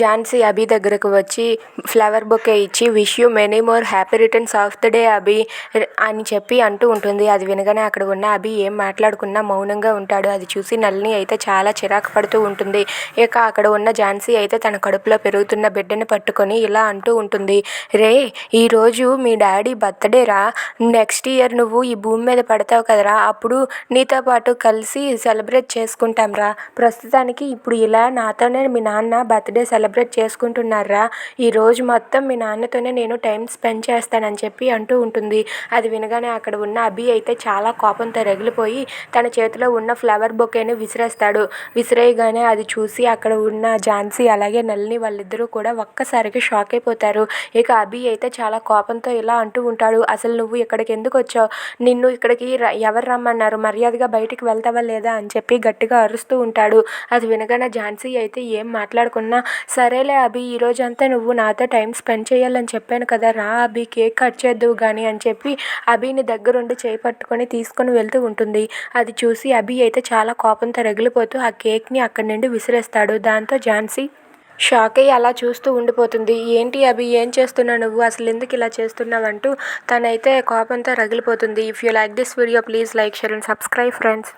ఝాన్సీ అభి దగ్గరకు వచ్చి flower bouquet ఇచ్చి wish you many more happy returns of the day Abhi అని చెప్పి అంటూ ఉంటుంది. అది వినగానే అక్కడ ఉన్న అభి ఏం మాట్లాడుకున్నా మౌనంగా ఉంటాడు. అది చూసి నల్ని అయితే చాలా చిరాకు పడుతూ ఉంటుంది. ఇక అక్కడ ఉన్న ఝాన్సీ అయితే తన కడుపులో పెరుగుతున్న బిడ్డను పట్టుకొని ఇలా అంటూ ఉంటుంది. రే ఈరోజు మీ డాడీ బర్త్డే రా. నెక్స్ట్ ఇయర్ నువ్వు ఈ భూమి మీద పడతావు కదరా. అప్పుడు నీతో పాటు కలిసి సెలబ్రేట్ చేసుకుంటాం రా. ప్రస్తుతానికి ఇప్పుడు ఇలా నాతోనే మీ నాన్న బర్త్డే సెలబ్రేట్ సెలబ్రేట్ చేసుకుంటున్నారా? ఈ రోజు మొత్తం మీ నాన్నతోనే నేను టైం స్పెండ్ చేస్తానని చెప్పి అంటూ ఉంటుంది. అది వినగానే అక్కడ ఉన్న అభి అయితే చాలా కోపంతో రగిలిపోయి తన చేతిలో ఉన్న ఫ్లవర్ బొకేని విసిరేస్తాడు. విసిరేయగానే అది చూసి అక్కడ ఉన్న ఝాన్సీ అలాగే నల్ని వాళ్ళిద్దరూ కూడా ఒక్కసారికి షాక్ అయిపోతారు. ఇక అభి అయితే చాలా కోపంతో ఇలా అంటూ ఉంటాడు. అసలు నువ్వు ఇక్కడికి ఎందుకు వచ్చావు? నిన్ను ఇక్కడికి ఎవరు రమ్మన్నారు? మర్యాదగా బయటికి వెళ్తావా లేదా? అని చెప్పి గట్టిగా అరుస్తూ ఉంటాడు. అది వినగానే ఝాన్సీ అయితే ఏం మాట్లాడుకున్నా సరేలే అభి ఈరోజంతా నువ్వు నాతో టైం స్పెండ్ చేయాలని చెప్పాను కదా రా అభి కేక్ కట్ చేద్దువు కానీ అని చెప్పి అభిని దగ్గరుండి చేయి పట్టుకొని తీసుకొని వెళ్తూ ఉంటుంది. అది చూసి అభి అయితే చాలా కోపంతో రగిలిపోతూ ఆ కేక్ని అక్కడి నుండి విసిరేస్తాడు. దాంతో ఝాన్సీ షాక్ అయ్యి అలా చూస్తూ ఉండిపోతుంది. ఏంటి అభి ఏం చేస్తున్నావు నువ్వు? అసలు ఎందుకు ఇలా చేస్తున్నావు అంటూ తనైతే కోపంతో రగిలిపోతుంది. If you like this video please like share and subscribe friends